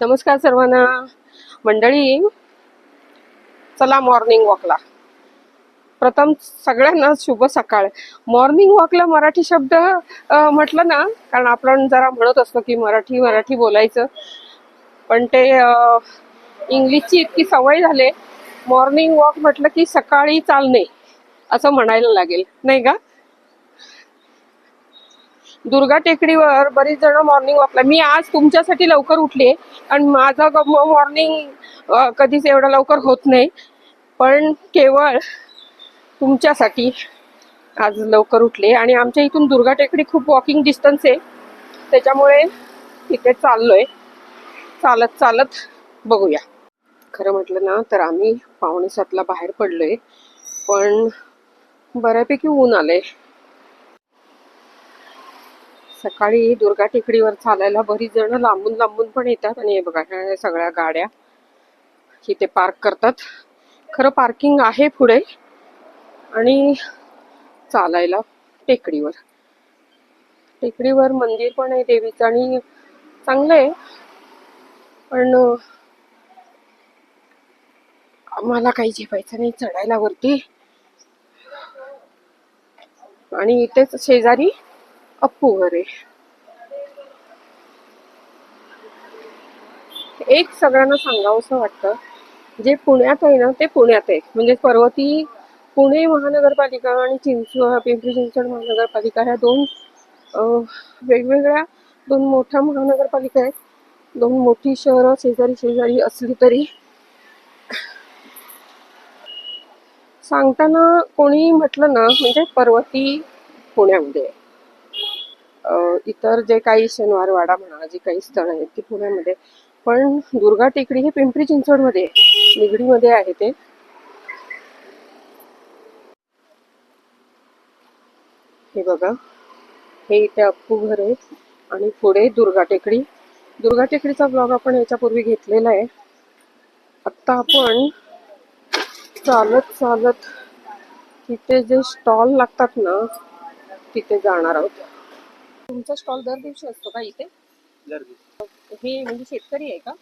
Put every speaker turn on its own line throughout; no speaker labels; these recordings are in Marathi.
नमस्कार सर्वांना. मंडळी चला मॉर्निंग वॉकला प्रथम सगळ्यांना शुभ सकाळ. मॉर्निंग वॉकला मराठी शब्द म्हटलं ना कारण आपण जरा म्हणत असतो की मराठी मराठी बोलायचं. पण ते इंग्लिशची इतकी सवय झाले. मॉर्निंग वॉक म्हटलं की सकाळी चालणे असं म्हणायला लागेल. नाही का? दुर्गा टेकडीवर बरीच जण मॉर्निंग वॉकला मी आज तुमच्यासाठी लवकर उठले आणि माझं मॉर्निंग कधीच एवढं लवकर होत नाही. पण केवळ तुमच्यासाठी आज लवकर उठले. आणि आमच्या इथून दुर्गा टेकडी खूप वॉकिंग डिस्टन्स आहे. त्याच्यामुळे तिथे चाललोय. चालत चालत बघूया. खरं म्हटलं ना तर आम्ही पावणे सातला बाहेर पडलोय. पण बऱ्यापैकी ऊन आलंय. सकाळी दुर्गा टेकडीवर चालायला बरीच जण लांबून लांबून पण येतात. आणि हे बघा ह्या सगळ्या गाड्या इथे पार्क करतात. खरं पार्किंग आहे पुढे. आणि चालायला टेकडीवर. टेकडीवर मंदिर पण आहे देवीचं आणि चांगलं आहे. पण आम्हाला काही झेपायचं नाही चढायला वरती. आणि इथेच शेजारी अप्पू घरे एक सगळ्यांना सांगावंसं वाटतं जे पुण्यात आहे ना ते पुण्यात आहे. म्हणजे पर्वती पुणे महानगरपालिका आणि चिंच पिंपरी चिंचवड महानगरपालिका ह्या दोन वेगवेगळ्या दोन मोठ्या महानगरपालिका आहेत. दोन मोठी शहरं शेजारी शेजारी असली तरी. सांगताना कोणी म्हटलं ना म्हणजे पर्वती पुण्यामध्ये आहे. इतर जे काही शनिवारवाडा म्हणा जी काही स्थळं आहेत ती पुण्यामध्ये. पण दुर्गा टेकडी हे पिंपरी चिंचवडमध्ये निगडीमध्ये आहे ते. हे बघा. हे इथे अप्पू घर आहे आणि पुढे दुर्गा टेकडी. दुर्गा टेकडीचा ब्लॉग आपण याच्यापूर्वी घेतलेला आहे. आत्ता आपण चालत चालत तिथे जे स्टॉल लागतात ना तिथे जाणार आहोत. तुमचा स्टॉल दर दिवशी असतो का इथे? हे म्हणजे शेतकरी आहे का?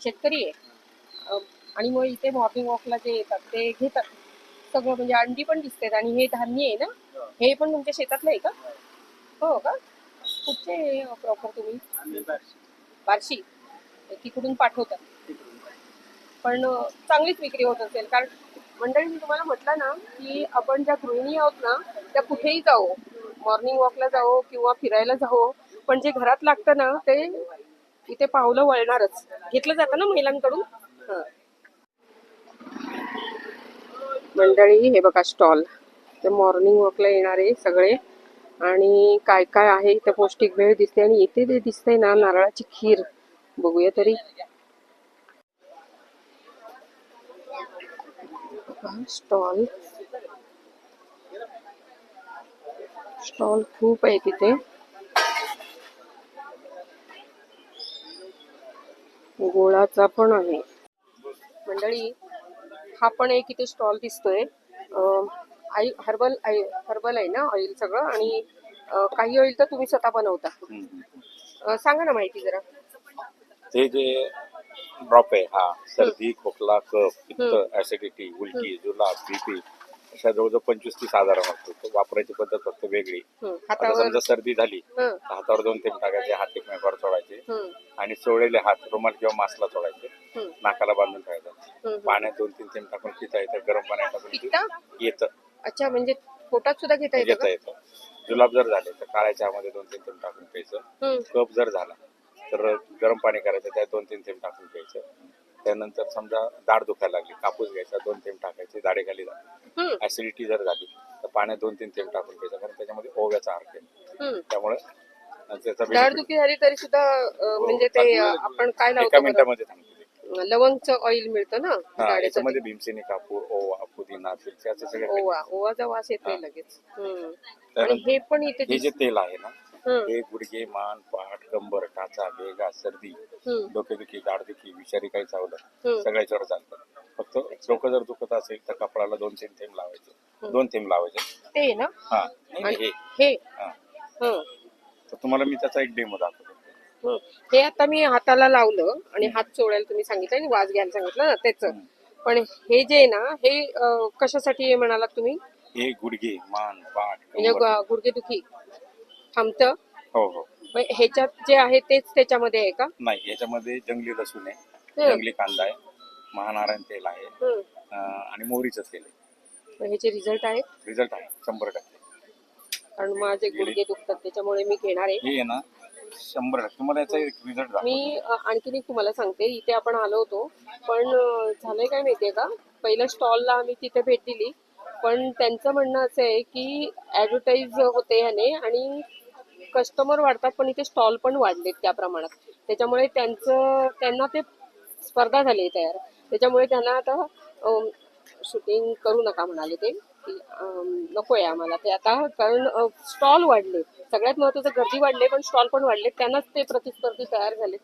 शेतकरी आहे. आणि मग इथे मॉर्निंग वॉकला जे येतात ते घेतात. सगळं म्हणजे अंडी पण दिसतात आणि हे धान्य आहे ना? हे. पण तुमच्या शेतातलं आहे का? हो. का? कुठचे प्रॉपर तुम्ही? बार्शी. तिकडून पाठवतात. पण चांगलीच विक्री होत असेल. कारण मंडळी मी तुम्हाला म्हटलं ना की आपण ज्या गृहिणी आहोत ना त्या कुठेही जाऊ. मॉर्निंग वॉकला जाओ किंवा फिरायला जाओ पण जे घरात लागतं ना ते इथे पावलं वळणारच. घेतलं जातं ना महिलांकडून? मंडळी हे बघा स्टॉल ते मॉर्निंग वॉकला येणारे सगळे. आणि काय काय आहे इथे पौष्टिक भेळ दिसते आणि इथे ते दिसते ना नारळाची खीर. बघूया तरी. स्टॉल स्टॉल खूप आहे तिथे. गोळाचा पण आहे. मंडळी हा पण एक इथे स्टॉल दिसतोय. आई हर्बल हर्बल आहे ना ऑइल सगळं आणि काही ऑइल तर तुम्ही स्वतः बनवता. अं, सांगा ना माहिती जरा.
ते जे ड्रॉप आहे हा सर्दी खोकला कफ पित्त ऍसिडिटी उलटी जुलाब बीपी अशा जवळजवळ पंचवीस तीस आजारांना असतो तो वापरायची पद्धत फक्त वेगळी. आता समजा सर्दी झाली तर हातावर दोन थेंब टाकायचे हात एकमेकावर चोळायचे आणि चोळलेले हात रुमाल किंवा मास्कला चोळायचे नाकाला बांधून ठेवायचं. पाण्यात दोन तीन थेंब टाकून पिता येतं गरम पाण्यात टाकून? येतं.
अच्छा म्हणजे पोटात सुद्धा घेता येतं
घेता येतं. जुलाब जर झाले तर काळ्या चहामध्ये दोन तीन थेंब टाकून प्यायचं. कप जर झाला तर गरम पाणी करायचं त्यात दोन तीन थेंब टाकून प्यायचं. त्यानंतर समजा दाढ दुखायला लागली कापूस घ्यायचा दोन थेंब टाकायचे दाढेखाली जाते
हं,
ऍसिडिटी जर झाली तर पाण्यात दोन तीन थेंब टाकून प्यायचं कारण त्याच्यामध्ये ओव्याचा अर्क आहे
हं.
त्यामुळे
दाढदुखी झाली तरी सुद्धा अं, म्हणजे ते आपण काय
एका? मिनिटामध्ये थांबते.
लवंगचं ऑइल मिळतं ना
हा याच्यामध्ये भीमसेनी कापूर ओवा पुदिना
ओवा ओवाचा वास येतोय
हा.
लगेच हं. आणि हे पण इथे
हे जे तेल आहे ना
हं,
हे गुडघे मान पाठ कंबर टाचा बेगा सर्दी
हं,
डोकेदुखी दाढदुखी विषारी काही चावलं
हं.
सगळ्याच्यावर चालतं. फक्त डोकं जर दुखत असेल तर कपडाला दोन तीन थेंब लावायचे. दोन थेंब लावायचे.
ते ना?
हा. नाही, हे.
हे.
हा.
हं,
तर तुम्हाला मी त्याचा एक डेमो दाखवतो.
हं. हे आता मी हाताला लावलं आणि हात चोळायला तुम्ही सांगितलं आणि वाज घ्यायला सांगितलं ना त्याच. पण हे जे आहे ना हे अं, कशासाठी आहे म्हणालात तुम्ही?
हे गुडघे मान पाठ
म्हणजे
कंबर.
ग- गुडघेदुखी थांबतं?
हो हो.
मग ह्याच्यात जे आहे तेच त्याच्यामध्ये आहे का?
नाही याच्यामध्ये जंगली लसूण आहे. जंगली कांदा आहे. महानारायण तेल आहे. अं, आणि मोहरीचं तेल आहे.
मग ह्याचे रिझल्ट आहेत?
रिझल्ट आहे शंभर टक्के.
कारण माझे गुडघे दुखतात त्याच्यामुळे मी घेणार आहे.
हे आहे ना शंभर टक्के. तुम्हाला याचा रिझल्ट
मी अ, आणखीन एक तुम्हाला सांगते. इथे आपण आलो होतो पण अ, झालंय काय माहितीये का? पहिल्या स्टॉलला आम्ही तिथे भेट दिली. पण त्यांचं म्हणणं असं आहे की ऍडव्हर्टाईज होते ह्याने आणि कस्टमर वाढतात पण इथे स्टॉल पण वाढलेत त्या प्रमाणात. त्याच्यामुळे त्यांचं त्यांना ते स्पर्धा झाली तयार. त्याच्यामुळे त्यांना आता शूटिंग करू नका म्हणाले ते. नको आहे आम्हाला ते आता कारण स्टॉल वाढले. सगळ्यात महत्वाचं गर्दी वाढले पण स्टॉल पण वाढले. त्यांनाच ते प्रतिस्पर्धी तयार झाले.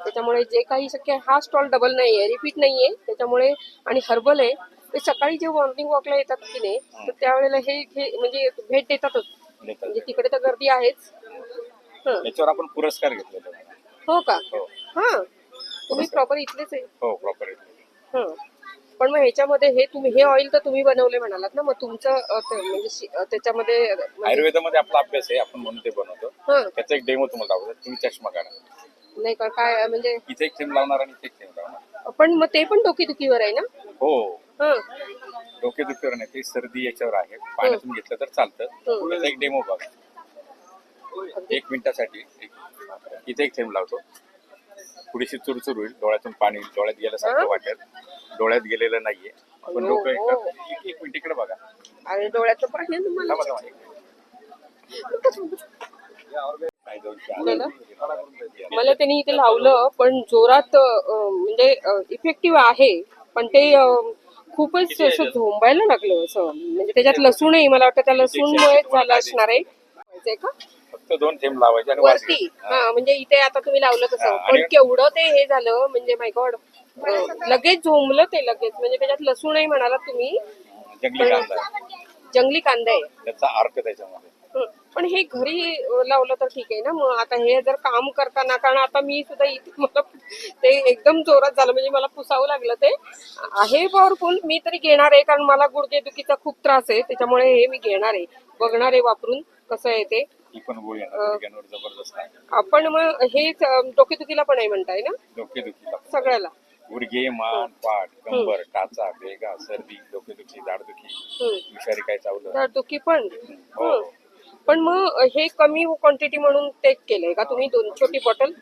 त्याच्यामुळे जे काही शक्य आहे हा स्टॉल डबल नाही आहे रिपीट नाही आहे त्याच्यामुळे आणि हर्बल आहे. ते सकाळी जे मॉर्निंग वॉकला येतात की नाही तर त्यावेळेला हे म्हणजे भेट देतातच. म्हणजे तिकडे तर गर्दी आहेच.
याच्यावर आपण पुरस्कार घेतलेला आहे.
हो का?
हो.
हा. तुम्ही प्रॉपर इथलेच आहे.
हो प्रॉपर
हं. पण मग ह्याच्यामध्ये हे तुम्ही हे ऑइल तर तुम्ही बनवले म्हणालात ना? मग तुमचं अ, ते म्हणजे शि- अ, त्याच्यामध्ये म्हणजे-
आयुर्वेदामध्ये आपला अभ्यास आहे आपण म्हणून ते बनवतो.
हं.
त्याचा एक डेमो तुम्हाला दाखवतो. तुम्ही चष्मा काढा.
नाही का? काय म्हणजे
इथे एक थेंब लावणार आणि इथे एक थेंब लावणार.
पण मग ते पण डोकेदुखीवर आहे ना?
हो.
हं.
डोकेदुखीवर नाही ते सर्दी याच्यावर आहे. पाण्यातून घेतलं तर चालतं. त्याचा एक डेमो बघा. एक मिनिटासाठी इथे एक थेंब लावतो. थोडीशी चुरचुर होईल डोळ्यातून पाणी येईल डोळ्यात गेल्यासारखं? वाटेल. डोळ्यात गेलेलं नाहीये. पण डोकं
हो.
एकदा- एक एक मिनिट इकडे बघा.
आणि डोळ्याचं पाणी आहे तुम्हाला
थांबा, थांबा, एक मिनिट. काय दोन चार.
बोला. मला त्यांनी इथे लावलं पण जोरात अं, म्हणजे इफेक्टिव्ह आहे. पण ते अं, खूपच असं झोंबायला लागलं असं. म्हणजे त्याच्यात लसूणही मला वाटतं त्या लसूणमुळे झालं असणार आहे. माहितीये का?
फक्त दोन थेंब लावायचे आणि
वरती. हा म्हणजे इथे आता तुम्ही लावलं
हा,
तसं पण
आणि-
केवढं ते हे झालं म्हणजे माय गॉड लगेच झोंबलं ते लगेच. म्हणजे त्याच्यात लसूणही म्हणाला तुम्ही.
जंगली कांदा आहे.
जंगली कांदा आहे.
त्याचा अर्क त्याच्यामध्ये.
हं. पण हे घरी अ, लावलं तर ठीक आहे ना. मग आता हे जर काम करताना कारण आता मी सुद्धा इथे मला ते एकदम जोरात झालं म्हणजे मला पुसावं लागलं ते. आहे पॉवरफुल मी तरी घेणार आहे कारण मला गुडघेदुखीचा खूप त्रास आहे. त्याच्यामुळे हे मी घेणार आहे. बघणार आहे वापरून कसं आहे ते.
ही पण गोळी आहे ना गुडघ्यांवर जबरदस्त आहे.
आपण मग हे डोकेदुखीला पण आहे म्हणताय ना?
डोकेदुखीला
सगळ्याला.
गुडघे मान पाठ कंबर टाचा भेगा सर्दी डोकेदुखी दाढदुखी
हं.
विषारी काय चावलं?
तर दुखी पण.
हो.
पण मग हे कमी क्वांटिटी म्हणून ते केलंय का तुम्ही? दोन छोटी बॉटल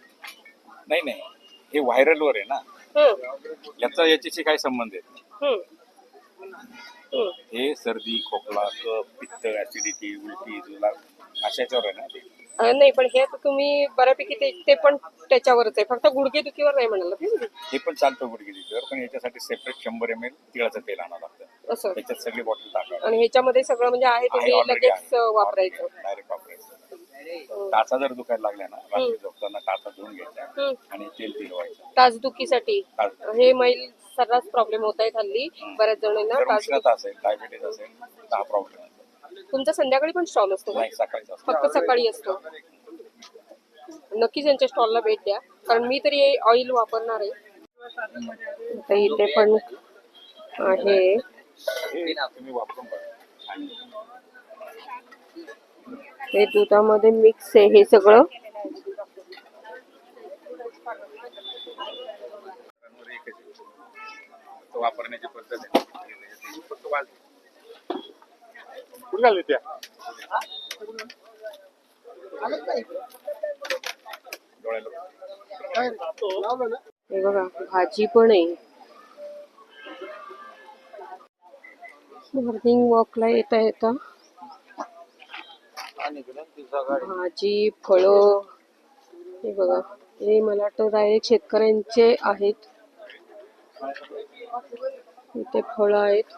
नाही नाही. हे व्हायरल वर आहे ना. याचा याच्याशी काय संबंध आहे?
हं.
सर्दी खोकला कफ पित्त ऍसिडिटी उलटी जुलाब अशाच्यावर आहे ना ते.
अ, नाही पण हे आता तुम्ही बऱ्यापैकी ते ते पण त्याच्यावरच आहे. फक्त गुडघे दुखीवर नाही म्हणाला तुम्ही?
हे पण चालतं गुडघे दुखीवर पण याच्यासाठी सेपरेट शंभर एम एल तिळाचं तेल आणावं लागतं.
असं.
त्याच्यात सगळी बॉटल टाकावं
आणि ह्याच्यामध्ये सगळं म्हणजे आहे तुम्ही लगेच अ, वापरायचं.
डायरेक्ट वापरायचं. टाचा जर दुखायला लागल्या ना रात्री झोपताना टाचा धुवून घ्यायचा
हं.
आणि तेल फिरवायचं
ताजदुखीसाठी
ताज-
हे मैल सर्रास प्रॉब्लेम होत आहेत हल्ली. बऱ्याच जणांना
जर उष्णता असेल डायबिटीज असेल तर हा प्रॉब्लेम
तुमचा संध्याकाळी पण स्टॉल असतो का?
नाही
फक्त सकाळी असतो. नक्कीच यांच्या स्टॉलला भेट द्या. कारण मी तरी ऑइल वापरणार आहे. आता इथे पण आहे.
हे तुम्ही वापरून बघा. छान.
हे दुधामध्ये मिक्स आहे हे सगळं.
वापरण्याची पद्धत आहे. फक्त वाज कुठे घालू त्या
हे बघा भाजी पण आहे. मॉर्निंग वॉकला येता येता. भाजी फळं हे बघा. हे मला वाटतं डायरेक्ट शेतकऱ्यांचे आहेत. इथे फळ आहेत.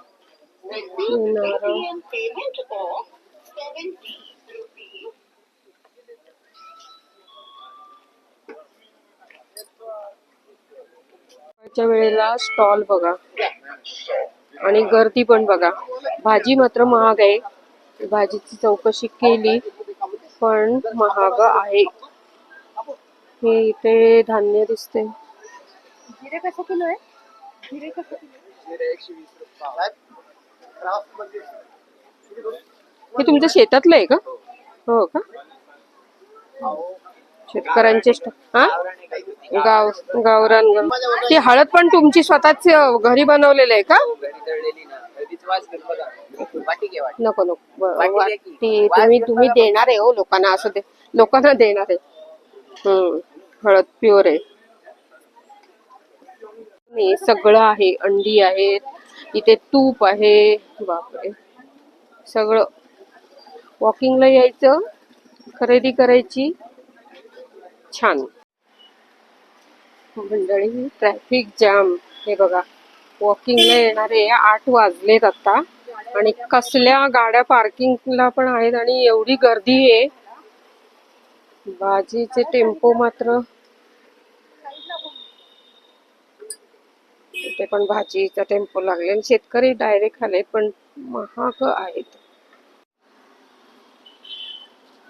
वेळेला स्टॉल बघा. आणि गर्दी पण बघा. भाजी मात्र महाग आहे. भाजीची चौकशी केली पण महाग आहे. हे इथे धान्य दिसते
जिरे कसं किलो आहे? जिरे कसं किलो
हे तुमच्या शेतातलं आहे का? हो का? शेतकऱ्यांचे हा? गाव गावरान ती हळद पण तुमची स्वतःच घरी बनवलेलं आहे का? नको नको. तुम्ही तुम्ही देणार आहे हो लोकांना असं दे लोकांना देणार आहे. हम्म हळद प्युअर आहे. सगळं आहे अंडी आहेत इथे तूप आहे बापरे. सगळं. वॉकिंगला यायचं खरेदी करायची. छान. मंडळी ट्रॅफिक जाम हे बघा वॉकिंगला येणारे आठ वाजलेत आता आणि कसल्या गाड्या पार्किंगला पण आहेत आणि एवढी गर्दी आहे. भाजीचे टेम्पो मात्र इथे पण भाजीचा टेम्पो लागले आणि शेतकरी डायरेक्ट आले पण महाग आहेत.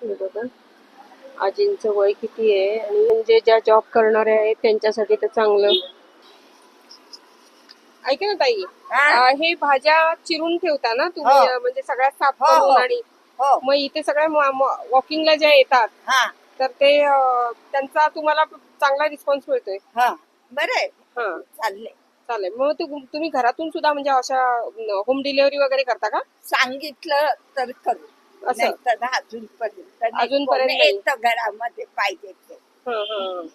बघा. आजींचं वय किती आहे आणि म्हणजे ज्या जॉब करणारे आहेत त्यांच्यासाठी तर चांगलं. ऐका ना ताई अं, हे भाज्या चिरून ठेवता ना तुम्ही
हो.
अं, म्हणजे सगळ्या साफ
हो, हो.
करून आणि
हो.
मग इथे सगळ्या वॉकिंगला ज्या येतात
हा.
तर ते अं, त्यांचा तुम्हाला चांगला रिस्पॉन्स मिळतोय.
हा. बरं आहे.
हा.
चाललंय.
चालेल मग तू- तुम्ही घरातून सुद्धा म्हणजे अशा होम डिलिव्हरी वगैरे करता का
सांगितलं तर करू
असं?
नाही तर अजूनपर्यंत नाही.
अजूनपर्यंत
कोणी
नाही.
येतं घरामध्ये पाहिजे ते
हं, हं.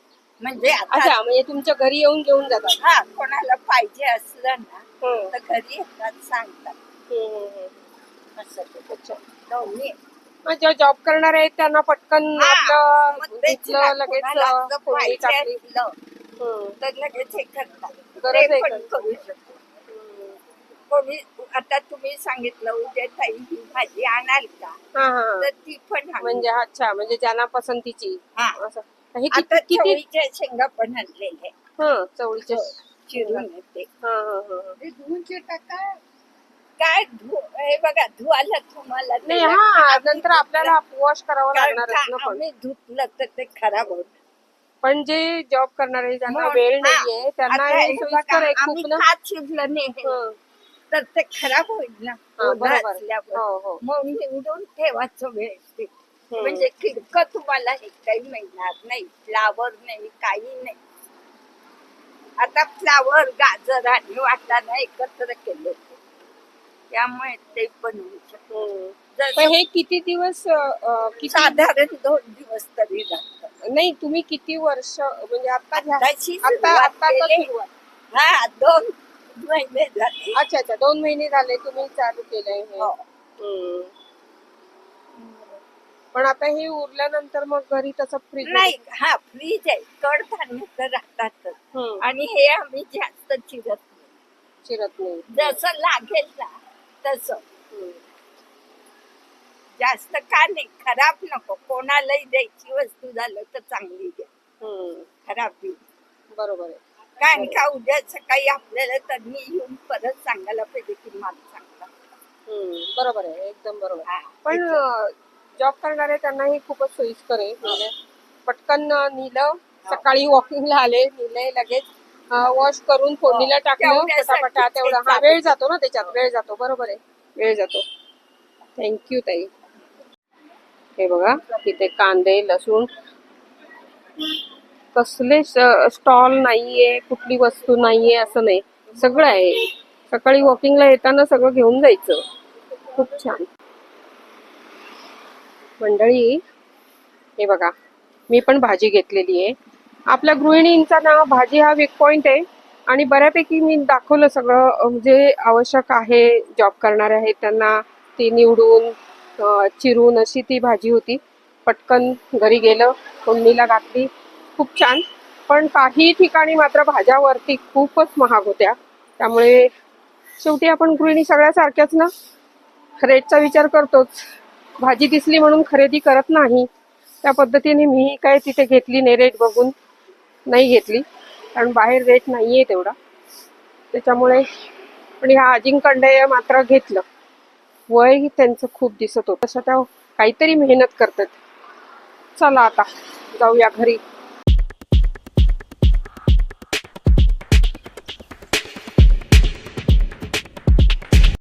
म्हणजे आता
अच्छा म्हणजे तुमच्या घरी येऊन घेऊन जातात
हा कोणाला पाहिजे असलं ना
हं,
तर घरी येतात सांगतात
हं, हं, हं.
असं ते.
अच्छा
दोन्ही
मग ज्या जॉब करणारे आहेत त्यांना पटकन
हा,
आपलं
मग तेच
घेतलं
ना,
लगेच
कोणाला
अं,
असं
फोडणी
पाहिजे
टाकली
असलं
हं,
तर लगेच हे करतात
गरज
ते
आहे
पण
का?
करू शकतो
हं.
कोणी आता तुम्ही सांगितलं उद्या ताई ही भाजी आणाल का
हा, हा.
तर ती पण आणू.
म्हणजे अच्छा म्हणजे ज्यांना पसंतीची
हा.
असं हे
आता
किती किती
चवळीच्या शेंगा पण आणलेले
हा चवळीचे
चिरून येते
हा हा हा हा.
धुवूनचे टाका काय धु हे बघा धुवायला तुम्हाला
नाही. हा नंतर आपल्याला वॉश करावं
कारण
लागणारच
का
ना पण
आम्ही धुतलं तर ते खराब होत
पण जे जॉब करणारे ज्यांना
मग,
वेळ
हा.
नाहीये त्यांना
आता
हे सोयीस्कर
बघा,
आहे
आम्ही
खूप ना
खात शिजलं नाही हे. तर ते खराब होईल ना
हा,
ओलं
बरोबर.
असल्यावर.
हो, हो.
मग निवडून ठेवायचं व्यवस्थित. म्हणजे किडकं तुम्हाला हे काही मिळणार नाही फ्लावर नाही काही नाही आता फ्लावर गाजर आणि वाटाणा एकत्र केले. त्यामुळे ते पण होऊ शकतं
हं. पण हे किती दिवस अं, अं, किती
साधारण दोन दिवस तरी लागतात
नाही तुम्ही किती वर्ष म्हणजे आता घ्या-
आताची
आता
सुरुवात
आता तर
केली.
सुरुवात.
हा दोन महिने झाले.
अच्छा अच्छा दोन महिने झाले तुम्ही चालू केलंय हे.
हो.
पण आता हे उरल्यानंतर मग घरी तसं फ्रीज
नाही हा फ्रीज आहे. कडधान्य तर राहतातच. आणि हे आम्ही जास्त चिरत नाही.
चिरत नाही.
जसं लागेल ना तसं. जास्त का नाही खराब नको. कोणालाही द्यायची वस्तू झालं तर चांगली द्या
हं.
खराब देऊ
बरोबर आहे.
कारण का उद्या सकाळी आपल्याला त्यांनी येऊन परत सांगायला पाहिजे की मला सांगता
हम्म, बरोबर आहे. एकदम बरोबर.
हा,
पण जॉब करणारे त्यांना हे खूपच सोयीस्कर आहे. म्हणजे पटकन नेलं सकाळी वॉकिंगला आले नेले लगेच. वॉश करून फोडणीला टाकलं
तेवढ्यासाठी
पटापटा तेवढा. हा. वेळ जातो ना त्याच्यात वेळ जातो. बरोबर आहे. वेळ जातो. थँक्यू ताई. हे बघा इथे कांदे लसूण. कसले स्टॉल नाहीये कुठली वस्तू नाहीये असं नाही. सगळं आहे. सकाळी वॉकिंगला येताना सगळं घेऊन जायचं. खूप छान. मंडळी हे बघा मी पण भाजी घेतलेली आहे. आपल्या गृहिणींचा ना भाजी हा वीक पॉइंट आहे. आणि बऱ्यापैकी मी दाखवलं सगळं जे आवश्यक आहे जॉब करणारे आहेत त्यांना ती निवडून चिरून अशी ती भाजी होती. पटकन घरी गेलं फोडणीला घातली. खूप छान. पण काही ठिकाणी मात्र भाज्यावरती खूपच महाग होत्या. त्यामुळे शेवटी आपण गृहिणी सगळ्या सारख्याच ना? रेटचा विचार करतोच. भाजी दिसली म्हणून खरेदी करत नाही. त्या पद्धतीने मी काय तिथे घेतली नाही रेट बघून. नाही घेतली. कारण बाहेर रेट नाही आहे तेवढा. त्याच्यामुळे पण ह्या अजिंकंडे मात्र घेतलं. वय त्यांचं खूप दिसत होतं. तसं त्या काहीतरी मेहनत करतात. चला आता जाऊया घरी.